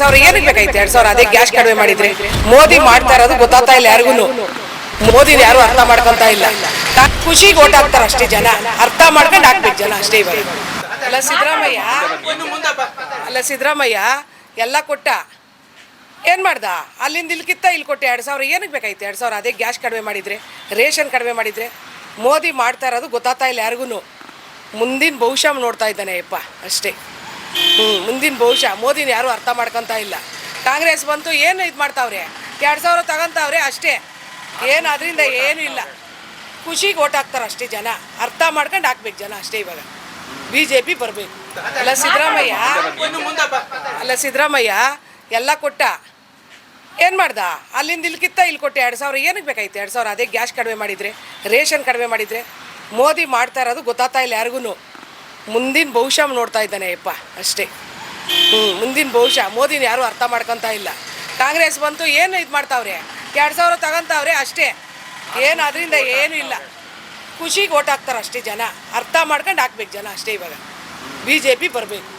ಸಾವಿರ ಏನಕ್ಕೆ ಬೇಕಾಯ್ತು ಎರಡ್ ಸಾವಿರ? ಅದೇ ಗ್ಯಾಸ್ ಕಡಿಮೆ ಮಾಡಿದ್ರೆ. ಮೋದಿ ಮಾಡ್ತಾ ಇರೋದು ಗೊತ್ತಾಗ್ತಾ ಇಲ್ಲ ಯಾರಿಗೂ ಮೋದಿ ಯಾರು ಅರ್ಥ ಮಾಡ್ಕೊಂತ ಇಲ್ಲ. ಖುಷಿ ಓಟ್ ಹಾಕ್ತಾರ ಅಷ್ಟೇ ಜನ. ಅರ್ಥ ಮಾಡ್ಕೊಂಡು ಹಾಕ್ಬೇಕು ಜನ ಅಷ್ಟೇ ಇವಾಗ. ಅಲ್ಲ ಸಿದ್ದರಾಮಯ್ಯ? ಅಲ್ಲ ಸಿದ್ದರಾಮಯ್ಯ, ಎಲ್ಲ ಕೊಟ್ಟ? ಏನ್ ಮಾಡ್ದ? ಅಲ್ಲಿಂದ ಇಲ್ಲಿ ಕಿತ್ತ, ಇಲ್ಲಿ ಕೊಟ್ಟೆ ಎರಡು ಸಾವಿರ. ಏನಕ್ಕೆ ಬೇಕಾಯ್ತು ಎರಡು ಸಾವಿರ? ಅದೇ ಗ್ಯಾಸ್ ಕಡಿಮೆ ಮಾಡಿದ್ರೆ, ರೇಷನ್ ಕಡಿಮೆ ಮಾಡಿದ್ರೆ. ಮೋದಿ ಮಾಡ್ತಾ ಇರೋದು ಗೊತ್ತಾಗ್ತಾ ಇಲ್ಲ ಯಾರಿಗೂ ಮುಂದಿನ ಬಹುಶಃ ನೋಡ್ತಾ ಇದ್ದಾನೆ ಯಪ್ಪ ಅಷ್ಟೇ. ಮುಂದಿನ ಭವಿಷ್ಯ, ಮೋದಿನ ಯಾರು ಅರ್ಥ ಮಾಡ್ಕೊತ ಇಲ್ಲ. ಕಾಂಗ್ರೆಸ್ ಬಂತು, ಏನು ಇದು ಮಾಡ್ತಾವ್ರೆ? ಎರಡು ಸಾವಿರ ತಗೊಂತಾವ್ರೆ ಅಷ್ಟೇ. ಏನು ಅದರಿಂದ ಏನೂ ಇಲ್ಲ. ಖುಷಿಗೆ ಓಟ್ ಹಾಕ್ತಾರೆ ಅಷ್ಟೇ ಜನ. ಅರ್ಥ ಮಾಡ್ಕೊಂಡು ಹಾಕ್ಬೇಕು ಜನ ಅಷ್ಟೇ ಇವಾಗ. ಬಿ ಜೆ ಪಿ ಬರಬೇಕು. ಅಲ್ಲ ಸಿದ್ದರಾಮಯ್ಯ? ಅಲ್ಲ ಸಿದ್ದರಾಮಯ್ಯ, ಎಲ್ಲ ಕೊಟ್ಟ. ಏನು ಮಾಡ್ದ? ಅಲ್ಲಿಂದ ಇಲ್ಲಿ ಕಿತ್ತ, ಇಲ್ಲಿ ಕೊಟ್ಟೆ ಎರಡು ಸಾವಿರ. ಏನಕ್ಕೆ ಬೇಕಾಯ್ತು ಎರಡು ಸಾವಿರ? ಅದೇ ಗ್ಯಾಸ್ ಕಡಿಮೆ ಮಾಡಿದ್ರೆ, ರೇಷನ್ ಕಡಿಮೆ ಮಾಡಿದ್ರೆ. ಮೋದಿ ಮಾಡ್ತಾ ಇರೋದು ಗೊತ್ತಾಗ್ತಾ ಇಲ್ಲ ಯಾರಿಗೂ ಮುಂದಿನ ಭವಿಷ್ಯ ನೋಡ್ತಾ ಇದ್ದಾನೆ ಯಪ್ಪ ಅಷ್ಟೇ. ಹ್ಞೂ ಮುಂದಿನ ಭವಿಷ್ಯ. ಮೋದಿನ ಯಾರು ಅರ್ಥ ಮಾಡ್ಕೊತಾ ಇಲ್ಲ. ಕಾಂಗ್ರೆಸ್ ಬಂತು, ಏನು ಇದು ಮಾಡ್ತಾವ್ರೆ? ಎರಡು ಸಾವಿರ ತಗೊಂತಾವ್ರೆ, ಅಷ್ಟೇ. ಏನು ಅದರಿಂದ ಏನೂ ಇಲ್ಲ. ಖುಷಿಗೆ ಓಟ್ ಹಾಕ್ತಾರೆ ಅಷ್ಟೇ ಜನ. ಅರ್ಥ ಮಾಡ್ಕೊಂಡು ಹಾಕ್ಬೇಕು ಜನ ಅಷ್ಟೇ ಇವಾಗ. ಬಿ ಜೆ ಪಿ ಬರಬೇಕು.